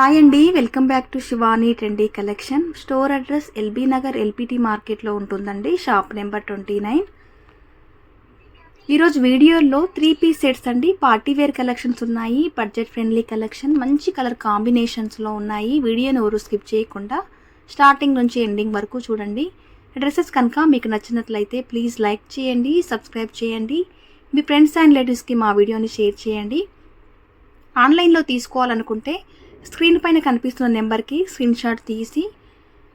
Hi అండి welcome back to Shivani trendy collection. Store address LB Nagar LPT మార్కెట్లో ఉంటుందండి shop number twenty nine. ఈరోజు వీడియోలో three piece sets అండి party wear collections ఉన్నాయి budget friendly collection మంచి colour కాంబినేషన్స్లో ఉన్నాయి. వీడియోని ఎవరు స్కిప్ చేయకుండా స్టార్టింగ్ నుంచి ఎండింగ్ వరకు చూడండి. డ్రెస్సెస్ కనుక మీకు నచ్చినట్లయితే ప్లీజ్ లైక్ చేయండి సబ్స్క్రైబ్ చేయండి. మీ ఫ్రెండ్స్ అండ్ రిలేటివ్స్కి మా వీడియోని షేర్ చేయండి. ఆన్లైన్లో తీసుకోవాలనుకుంటే స్క్రీన్ పైన కనిపిస్తున్న నెంబర్కి స్క్రీన్ షాట్ తీసి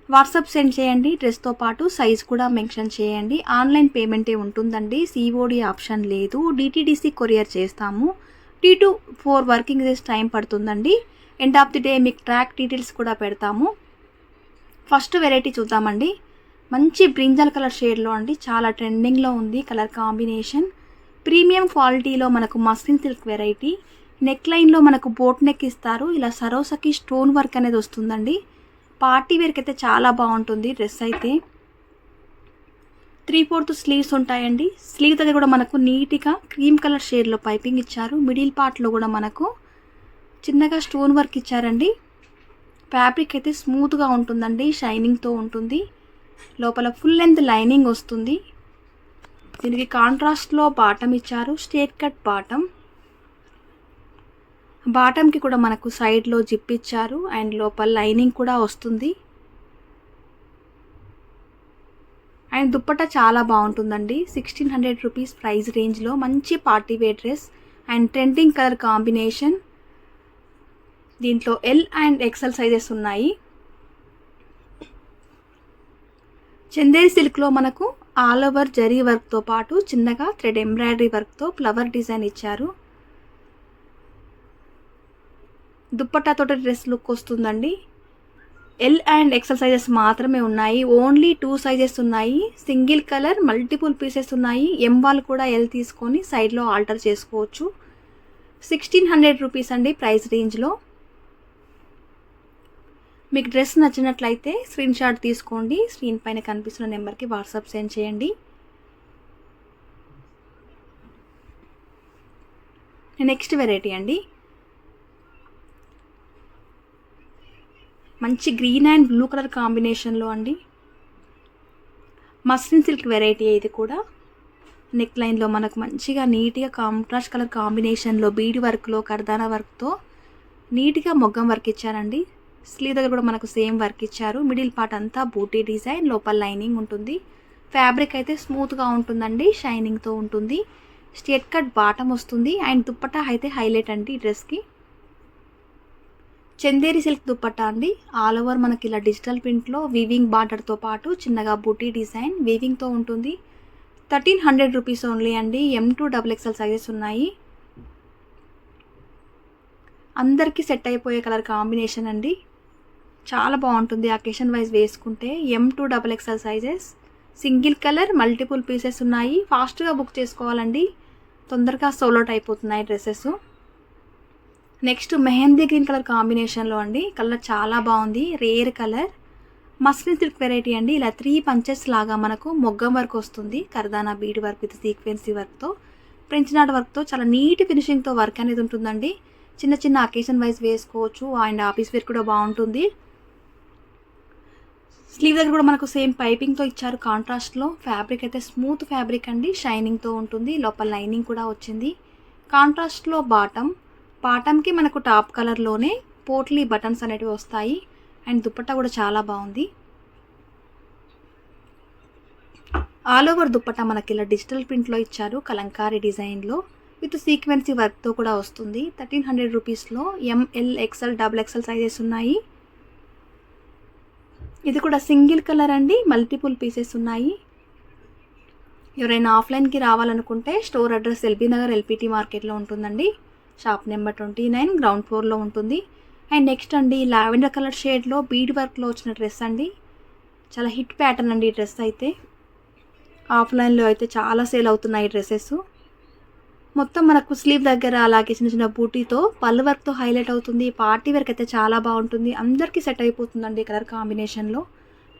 వాట్సాప్ సెండ్ చేయండి. డ్రెస్తో పాటు సైజ్ కూడా మెన్షన్ చేయండి. ఆన్లైన్ పేమెంటే ఉంటుందండి. సిఓడి ఆప్షన్ లేదు. డిటీడీసీ కొరియర్ చేస్తాము. Tea to four working days time పడుతుందండి. ఎండ్ ఆఫ్ ది డే మీకు ట్రాక్ డీటెయిల్స్ కూడా పెడతాము. ఫస్ట్ వెరైటీ చూద్దామండి. మంచి బ్రింజల్ కలర్ షేడ్లో అండి. చాలా ట్రెండింగ్లో ఉంది కలర్ కాంబినేషన్. ప్రీమియం క్వాలిటీలో మనకు మస్లిన్ సిల్క్ వెరైటీ. నెక్ లైన్లో మనకు బోట్ నెక్ ఇస్తారు. ఇలా సరోసకి స్టోన్ వర్క్ అనేది వస్తుందండి. పార్టీ వేర్కి అయితే చాలా బాగుంటుంది డ్రెస్ అయితే. త్రీ ఫోర్త్ స్లీవ్స్ ఉంటాయండి. స్లీవ్ దగ్గర కూడా మనకు నీట్గా క్రీమ్ కలర్ షేడ్లో పైపింగ్ ఇచ్చారు. మిడిల్ పార్ట్లో కూడా మనకు చిన్నగా స్టోన్ వర్క్ ఇచ్చారండి. ఫ్యాబ్రిక్ అయితే స్మూత్గా ఉంటుందండి. షైనింగ్తో ఉంటుంది. లోపల ఫుల్ లెంత్ లైనింగ్ వస్తుంది. దీనికి కాంట్రాస్ట్లో బాటమ్ ఇచ్చారు. స్ట్రేట్ కట్ బాటమ్ బాటమ్కి కూడా మనకు సైడ్లో జిప్ ఇచ్చారు అండ్ లోపల లైనింగ్ కూడా వస్తుంది. అండ్ దుప్పట చాలా బాగుంటుందండి. సిక్స్టీన్ హండ్రెడ్ రూపీస్ ప్రైస్ రేంజ్లో మంచి party wear dress and trending colour combination దీంట్లో ఎల్ అండ్ ఎక్సెల్ సైజెస్ ఉన్నాయి. చందేరి సిల్క్లో మనకు ఆల్ ఓవర్ జరీ వర్క్తో పాటు చిన్నగా థ్రెడ్ ఎంబ్రాయిడరీ వర్క్తో ఫ్లవర్ డిజైన్ ఇచ్చారు. దుప్పట్టాతో డ్రెస్ లుక్ వస్తుందండి. ఎల్ అండ్ ఎక్సెల్ సైజెస్ మాత్రమే ఉన్నాయి. ఓన్లీ టూ సైజెస్ ఉన్నాయి. సింగిల్ కలర్ మల్టిపుల్ పీసెస్ ఉన్నాయి. ఎం వాళ్ళు కూడా ఎల్ తీసుకొని సైడ్లో ఆల్టర్ చేసుకోవచ్చు. సిక్స్టీన్ హండ్రెడ్ రూపీస్ అండి ప్రైస్ రేంజ్లో మీకు డ్రెస్ నచ్చినట్లయితే స్క్రీన్ షాట్ తీసుకోండి. స్క్రీన్ పైన కనిపిస్తున్న నెంబర్కి వాట్సాప్ సెండ్ చేయండి. నెక్స్ట్ వెరైటీ అండి. మంచి గ్రీన్ అండ్ బ్లూ కలర్ కాంబినేషన్లో అండి. మస్లిన్ సిల్క్ వెరైటీ ఇది కూడా నెక్ లైన్లో మనకు మంచిగా నీట్గా కాంట్రాస్ట్ కలర్ కాంబినేషన్లో బీడి వర్క్లో కర్దానా వర్క్తో నీట్గా మొగ్గం వర్క్ ఇచ్చారండి. స్లీవ్ దగ్గర కూడా మనకు సేమ్ వర్క్ ఇచ్చారు. మిడిల్ పార్ట్ అంతా బూటీ డిజైన్ లోపల లైనింగ్ ఉంటుంది. ఫ్యాబ్రిక్ అయితే స్మూత్గా ఉంటుందండి షైనింగ్తో ఉంటుంది. స్ట్రేట్ కట్ బాటం వస్తుంది. అండ్ దుప్పట అయితే హైలైట్ అండి ఈ డ్రెస్కి చందేరి సిల్క్ దుప్పట్టా అండి. ఆల్ ఓవర్ మనకి ఇలా డిజిటల్ ప్రింట్లో వీవింగ్ బార్డర్తో పాటు చిన్నగా బుటీ డిజైన్ వీవింగ్తో ఉంటుంది. థర్టీన్ హండ్రెడ్ రూపీస్ ఓన్లీ అండి. M to double XL sizes ఉన్నాయి. అందరికీ సెట్ అయిపోయే కలర్ కాంబినేషన్ అండి. చాలా బాగుంటుంది అకేషన్ వైజ్ వేసుకుంటే. M to double XL sizes single colour multiple pieces ఉన్నాయి. ఫాస్ట్గా బుక్ చేసుకోవాలండి. తొందరగా సోలోట్ అయిపోతున్నాయి dresses. Next mehndi green colour కాంబినేషన్లో అండి. కలర్ చాలా బాగుంది. Rare colour. Muslin silk variety అండి. ఇలా త్రీ పంచెస్ లాగా మనకు మొగ్గం వర్క్ వస్తుంది. కర్దానా బీడ్ వర్క్ విత్ సీక్వెన్సీ వర్క్తో ఫ్రెంచ్ నాట్ వర్క్తో చాలా నీట్ ఫినిషింగ్తో వర్క్ అనేది ఉంటుందండి. చిన్న చిన్న అకేషన్ వైజ్ వేసుకోవచ్చు. అండ్ ఆఫీస్ వేర్ కూడా బాగుంటుంది. స్లీవ్ దగ్గర కూడా మనకు సేమ్ పైపింగ్తో ఇచ్చారు కాంట్రాస్ట్లో ఫ్యాబ్రిక్ అయితే స్మూత్ ఫ్యాబ్రిక్ అండి. షైనింగ్తో ఉంటుంది. లోపల లైనింగ్ కూడా వచ్చింది. కాంట్రాస్ట్లో బాటమ్. పాటంకి మనకు టాప్ కలర్లోనే పోట్లీ బటన్స్ అనేటివి వస్తాయి. అండ్ దుప్పట్టా కూడా చాలా బాగుంది. ఆల్ ఓవర్ దుప్పట్టా మనకి ఇలా డిజిటల్ ప్రింట్లో ఇచ్చారు కలంకారీ డిజైన్లో విత్ సీక్వెన్సీ వర్క్తో కూడా వస్తుంది. థర్టీన్ హండ్రెడ్ రూపీస్లో M L XL double XL sizes ఉన్నాయి. ఇది కూడా సింగిల్ కలర్ అండి మల్టిపుల్ పీసెస్ ఉన్నాయి. ఎవరైనా ఆఫ్లైన్కి రావాలనుకుంటే store address LB Nagar LPT మార్కెట్లో ఉంటుందండి. Shop number twenty nine ground ఫ్లోర్లో ఉంటుంది. అండ్ నెక్స్ట్ అండి లావెండర్ కలర్ షేడ్లో బీడ్ వర్క్లో వచ్చిన డ్రెస్ అండి. చాలా హిట్ ప్యాటర్న్ అండి ఈ డ్రెస్ అయితే. ఆఫ్లైన్లో అయితే చాలా సేల్ అవుతున్నాయి ఈ డ్రెస్సెస్. మొత్తం మనకు స్లీవ్ దగ్గర అలాగే చిన్న చిన్న బూటీతో పళ్ళు వర్క్తో హైలైట్ అవుతుంది. పార్టీ వర్క్ అయితే చాలా బాగుంటుంది. అందరికీ సెట్ అయిపోతుందండి కలర్ కాంబినేషన్లో.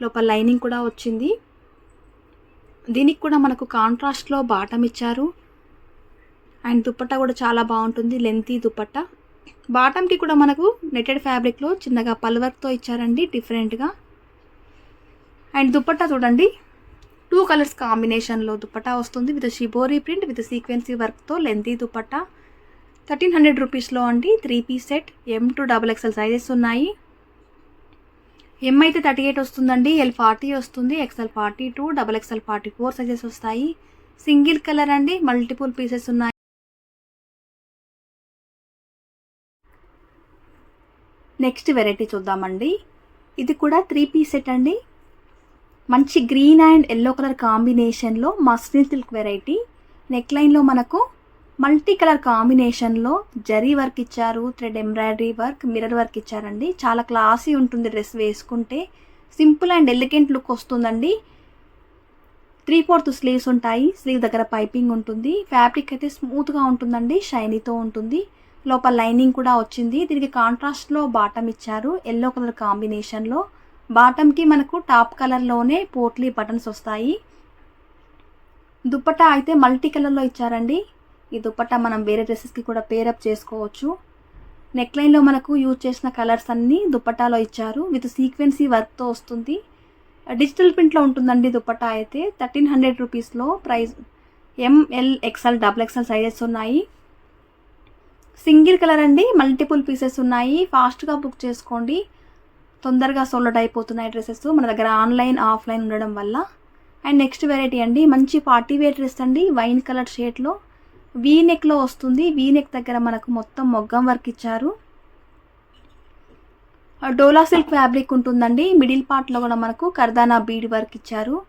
లోపల లైనింగ్ కూడా వచ్చింది. దీనికి కూడా మనకు కాంట్రాస్ట్లో బాటం ఇచ్చారు అండ్ దుప్పట్టా కూడా చాలా బాగుంటుంది లెంతీ దుప్పట్టా. బాటమ్కి కూడా మనకు నెటెడ్ ఫ్యాబ్రిక్లో చిన్నగా పల్ వర్క్తో ఇచ్చారండి డిఫరెంట్గా అండ్ దుపట్టా చూడండి టూ కలర్స్ కాంబినేషన్లో దుపట్టా వస్తుంది with shibori print with sequence వర్క్తో లెంతీ దుపట్టా థర్టీన్ హండ్రెడ్ రూపీస్లో అండి three piece set M to double XL sizes ఉన్నాయి. ఎం అయితే థర్టీ ఎయిట్ వస్తుందండి ఎల్ ఫార్టీ వస్తుంది XL forty two double XL forty four sizes వస్తాయి. సింగిల్ కలర్ అండి multiple pieces ఉన్నాయి. నెక్స్ట్ వెరైటీ చూద్దామండి. ఇది కూడా త్రీ పీస్ సెట్ అండి. మంచి గ్రీన్ అండ్ ఎల్లో కలర్ కాంబినేషన్లో మస్లిన్ సిల్క్ వెరైటీ. నెక్ లైన్లో మనకు మల్టీ కలర్ కాంబినేషన్లో జరీ వర్క్ ఇచ్చారు thread embroidery work mirror work ఇచ్చారండి. చాలా క్లాసీ ఉంటుంది డ్రెస్ వేసుకుంటే. సింపుల్ అండ్ ఎలిగెంట్ లుక్ వస్తుందండి. త్రీ ఫోర్త్ స్లీవ్స్ ఉంటాయి. స్లీవ్ దగ్గర పైపింగ్ ఉంటుంది. ఫ్యాబ్రిక్ అయితే స్మూత్గా ఉంటుందండి షైనీతో ఉంటుంది. లోపల లైనింగ్ కూడా వచ్చింది. దీనికి కాంట్రాస్ట్లో బాటమ్ ఇచ్చారు. ఎల్లో కలర్ కాంబినేషన్లో బాటమ్కి మనకు టాప్ కలర్లోనే పోట్లీ బటన్స్ వస్తాయి. దుప్పట్టా అయితే మల్టీ కలర్లో ఇచ్చారండి. ఈ దుప్పట్టా మనం వేరే డ్రెస్సెస్కి కూడా పేరప్ చేసుకోవచ్చు. నెక్లైన్లో మనకు యూజ్ చేసిన కలర్స్ అన్నీ దుప్పట్టాలో ఇచ్చారు. విత్ సీక్వెన్సీ వర్క్తో వస్తుంది. డిజిటల్ ప్రింట్లో ఉంటుందండి దుప్పట్టా అయితే. థర్టీన్ హండ్రెడ్ రూపీస్లో price M L XL double XL sizes ఉన్నాయి. సింగిల్ కలర్ అండి. మల్టిపుల్ పీసెస్ ఉన్నాయి. ఫాస్ట్గా బుక్ చేసుకోండి. తొందరగా సోల్డ్ అయిపోతున్నాయి డ్రెస్సెస్. మన దగ్గర ఆన్లైన్ ఆఫ్లైన్ ఉండడం వల్ల. అండ్ నెక్స్ట్ వెరైటీ అండి. మంచి పార్టీ వేర్ డ్రెస్ అండి. వైన్ కలర్ షేడ్లో వీ నెక్లో వస్తుంది. వీ నెక్ దగ్గర మనకు మొత్తం మొగ్గం వర్క్ ఇచ్చారు. డోలా సిల్క్ ఫ్యాబ్రిక్ ఉంటుందండి. మిడిల్ పార్ట్లో కూడా మనకు కర్దానా బీడ్ వర్క్ ఇచ్చారు.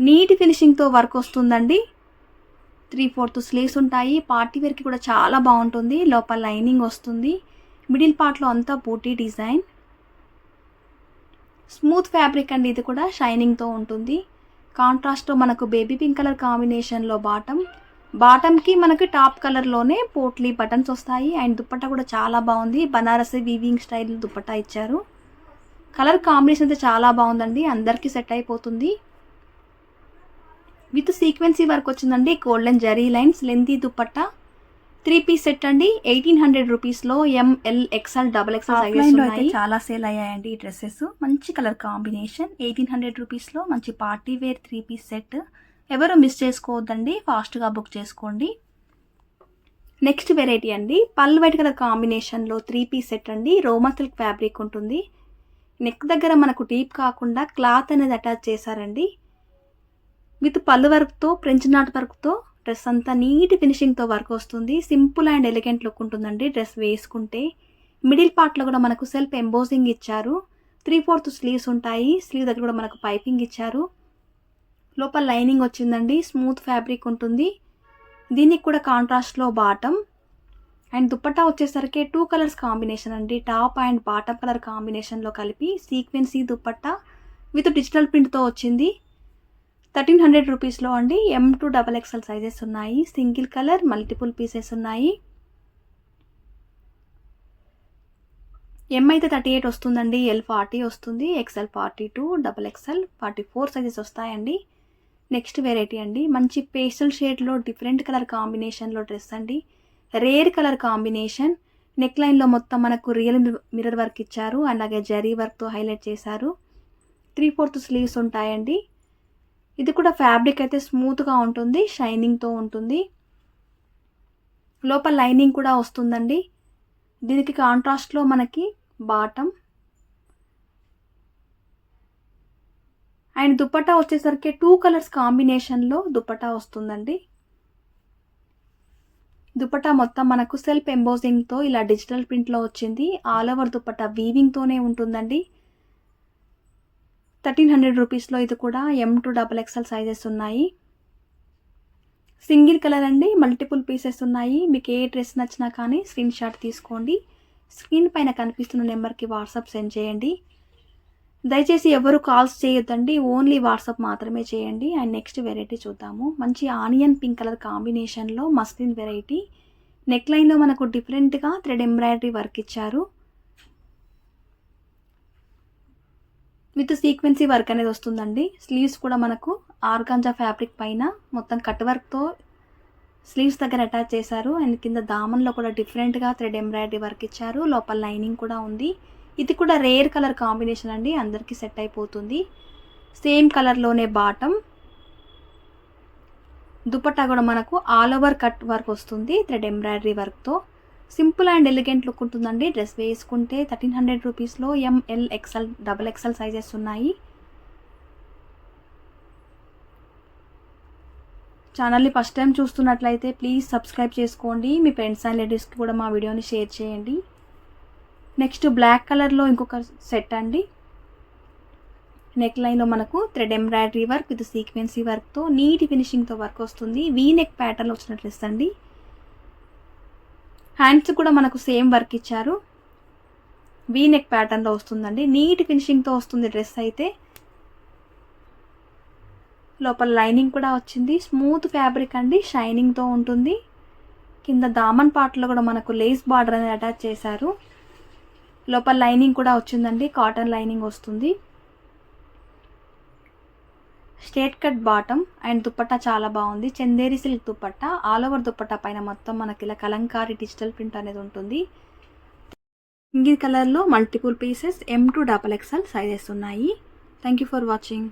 నీట్ ఫినిషింగ్తో వర్క్ వస్తుందండి. త్రీ ఫోర్త్ స్లీవ్స్ ఉంటాయి. పార్టీ వేర్కి కూడా చాలా బాగుంటుంది. లోపల లైనింగ్ వస్తుంది. మిడిల్ పార్ట్లో అంతా బూటీ డిజైన్. స్మూత్ ఫ్యాబ్రిక్ అండి ఇది కూడా షైనింగ్తో ఉంటుంది. కాంట్రాస్ట్లో మనకు బేబీ పింక్ కలర్ కాంబినేషన్లో బాటమ్ బాటమ్కి మనకి టాప్ కలర్లోనే పోట్లీ బటన్స్ వస్తాయి. అండ్ దుప్పట్టా కూడా చాలా బాగుంది. బనారసి వీవింగ్ స్టైల్ దుప్పట్టా ఇచ్చారు. కలర్ కాంబినేషన్ అయితే చాలా బాగుందండి. అందరికీ సెట్ అయిపోతుంది. విత్ సీక్వెన్సీ వర్క్ వచ్చిందండి golden zari lines lengthy dupatta. Three piece set అండి. ఎయిటీన్ హండ్రెడ్ రూపీస్లో M L XL double XL sizes ఉన్నాయి. చాలా సేల్ అయ్యాయండి ఈ డ్రెస్సెస్ మంచి కలర్ కాంబినేషన్ ఎయిటీన్ హండ్రెడ్ రూపీస్లో మంచి party wear three piece set ఎవరు మిస్ చేసుకోవద్దండి ఫాస్ట్గా బుక్ చేసుకోండి. నెక్స్ట్ వెరైటీ అండి. పల్ వైట్ కలర్ కాంబినేషన్లో త్రీ పీస్ సెట్ అండి. రోమా సిల్క్ ఫ్యాబ్రిక్ ఉంటుంది. నెక్ దగ్గర మనకు డీప్ కాకుండా క్లాత్ అనేది అటాచ్ చేశారండి. విత్ పళ్ళు వర్క్తో ఫ్రెంచ్ నాట్ వర్క్తో డ్రెస్ అంతా నీట్ ఫినిషింగ్తో వర్క్ వస్తుంది. సింపుల్ అండ్ ఎలిగెంట్ లుక్ ఉంటుందండి డ్రెస్ వేసుకుంటే. మిడిల్ పార్ట్లో కూడా మనకు సెల్ఫ్ ఎంబోజింగ్ ఇచ్చారు. త్రీ ఫోర్త్ స్లీవ్స్ ఉంటాయి. స్లీవ్ దగ్గర కూడా మనకు పైపింగ్ ఇచ్చారు. లోపల లైనింగ్ వచ్చిందండి. స్మూత్ ఫ్యాబ్రిక్ ఉంటుంది. దీనికి కూడా కాంట్రాస్ట్లో బాటమ్. అండ్ దుప్పట్టా వచ్చేసరికి టూ కలర్స్ కాంబినేషన్ అండి. టాప్ అండ్ బాటమ్ కలర్ కాంబినేషన్లో కలిపి సీక్వెన్సీ దుప్పట్టా విత్ డిజిటల్ ప్రింట్తో వచ్చింది. థర్టీన్ హండ్రెడ్ రూపీస్లో అండి. M to double XL sizes ఉన్నాయి. సింగిల్ కలర్ మల్టిపుల్ పీసెస్ ఉన్నాయి. ఎం అయితే థర్టీ ఎయిట్ వస్తుందండి. ఎల్ ఫార్టీ వస్తుంది. XL forty two double XL forty four sizes వస్తాయండి. నెక్స్ట్ వెరైటీ అండి. మంచి పేస్టల్ షేడ్లో డిఫరెంట్ కలర్ కాంబినేషన్లో డ్రెస్ అండి. రేర్ కలర్ కాంబినేషన్ నెక్ లైన్లో మొత్తం మనకు రియల్ మిర్రర్ వర్క్ ఇచ్చారు. అలాగే జరీ వర్క్తో హైలైట్ చేశారు. త్రీ ఫోర్త్ స్లీవ్స్ ఉంటాయండి. ఇది కూడా ఫ్యాబ్రిక్ అయితే స్మూత్గా ఉంటుంది షైనింగ్తో ఉంటుంది. లోపల లైనింగ్ కూడా వస్తుందండి. దీనికి కాంట్రాస్ట్లో మనకి బాటమ్ అండ్ దుప్పటా వచ్చేసరికి టూ కలర్స్ కాంబినేషన్లో దుప్పటా వస్తుందండి. దుప్పటా మొత్తం మనకు సెల్ఫ్ ఎంబోజింగ్తో ఇలా డిజిటల్ ప్రింట్లో వచ్చింది. ఆల్ ఓవర్ దుప్పటా వీవింగ్తోనే ఉంటుందండి. థర్టీన్ హండ్రెడ్ రూపీస్లో ఇది కూడా M to double XL sizes ఉన్నాయి. సింగిల్ కలర్ అండి మల్టిపుల్ పీసెస్ ఉన్నాయి. మీకు ఏ డ్రెస్ నచ్చినా కానీ స్క్రీన్ షాట్ తీసుకోండి. స్క్రీన్ పైన కనిపిస్తున్న నెంబర్కి వాట్సాప్ సెండ్ చేయండి. దయచేసి ఎవరు కాల్స్ చేయొద్దండి ఓన్లీ వాట్సాప్ మాత్రమే చేయండి. అండ్ నెక్స్ట్ వెరైటీ చూద్దాము. మంచి ఆనియన్ పింక్ కలర్ కాంబినేషన్లో మస్లిన్ వెరైటీ. నెక్ లైన్లో మనకు డిఫరెంట్గా థ్రెడ్ ఎంబ్రాయిడరీ వర్క్ ఇచ్చారు. విత్ సీక్వెన్సీ వర్క్ అనేది వస్తుందండి. స్లీవ్స్ కూడా మనకు ఆర్గాంజా ఫ్యాబ్రిక్ పైన మొత్తం కట్ వర్క్తో స్లీవ్స్ దగ్గర అటాచ్ చేశారు. అండ్ కింద దామన్లో కూడా డిఫరెంట్గా థ్రెడ్ ఎంబ్రాయిడరీ వర్క్ ఇచ్చారు. లోపల లైనింగ్ కూడా ఉంది. ఇది కూడా రేర్ కలర్ కాంబినేషన్ అండి. అందరికీ సెట్ అయిపోతుంది. సేమ్ కలర్లోనే బాటమ్. దుపట్టా కూడా మనకు ఆల్ ఓవర్ కట్ వర్క్ వస్తుంది థ్రెడ్ ఎంబ్రాయిడరీ వర్క్తో. సింపుల్ అండ్ ఎలిగెంట్ లుక్ ఉంటుందండి. డ్రెస్ వేసుకుంటే థర్టీన్ హండ్రెడ్ రూపీస్లో M L XL double XL sizes ఉన్నాయి. ఛానల్ని ఫస్ట్ టైం చూస్తున్నట్లయితే ప్లీజ్ సబ్స్క్రైబ్ చేసుకోండి. మీ ఫ్రెండ్స్ అండ్ లేడీస్కి కూడా మా వీడియోని షేర్ చేయండి. నెక్స్ట్ బ్లాక్ కలర్లో ఇంకొక సెట్ అండి. నెక్ లైన్లో మనకు thread embroidery work with sequence వర్క్తో నీటి ఫినిషింగ్తో వర్క్ వస్తుంది. వీ నెక్ ప్యాటర్న్లో వచ్చిన డ్రెస్ అండి. హ్యాండ్స్ కూడా మనకు సేమ్ వర్క్ ఇచ్చారు. వీ నెక్ ప్యాటర్న్లో వస్తుందండి. నీట్ ఫినిషింగ్తో వస్తుంది డ్రెస్ అయితే. లోపల లైనింగ్ కూడా వచ్చింది. స్మూత్ ఫ్యాబ్రిక్ అండి. షైనింగ్తో ఉంటుంది. కింద దామన్ పార్ట్లో కూడా మనకు లేస్ బార్డర్ అనేది అటాచ్ చేశారు. లోపల లైనింగ్ కూడా వచ్చిందండి. కాటన్ లైనింగ్ వస్తుంది. Straight cut bottom and dupatta చాలా బాగుంది. Chanderi silk dupatta. All over dupatta పైన మొత్తం మనకి ఇలా కలంకారీ డిజిటల్ ప్రింట్ అనేది ఉంటుంది. ఇంగి కలర్లో multiple pieces M to double XL sizes ఉన్నాయి. Thank you for watching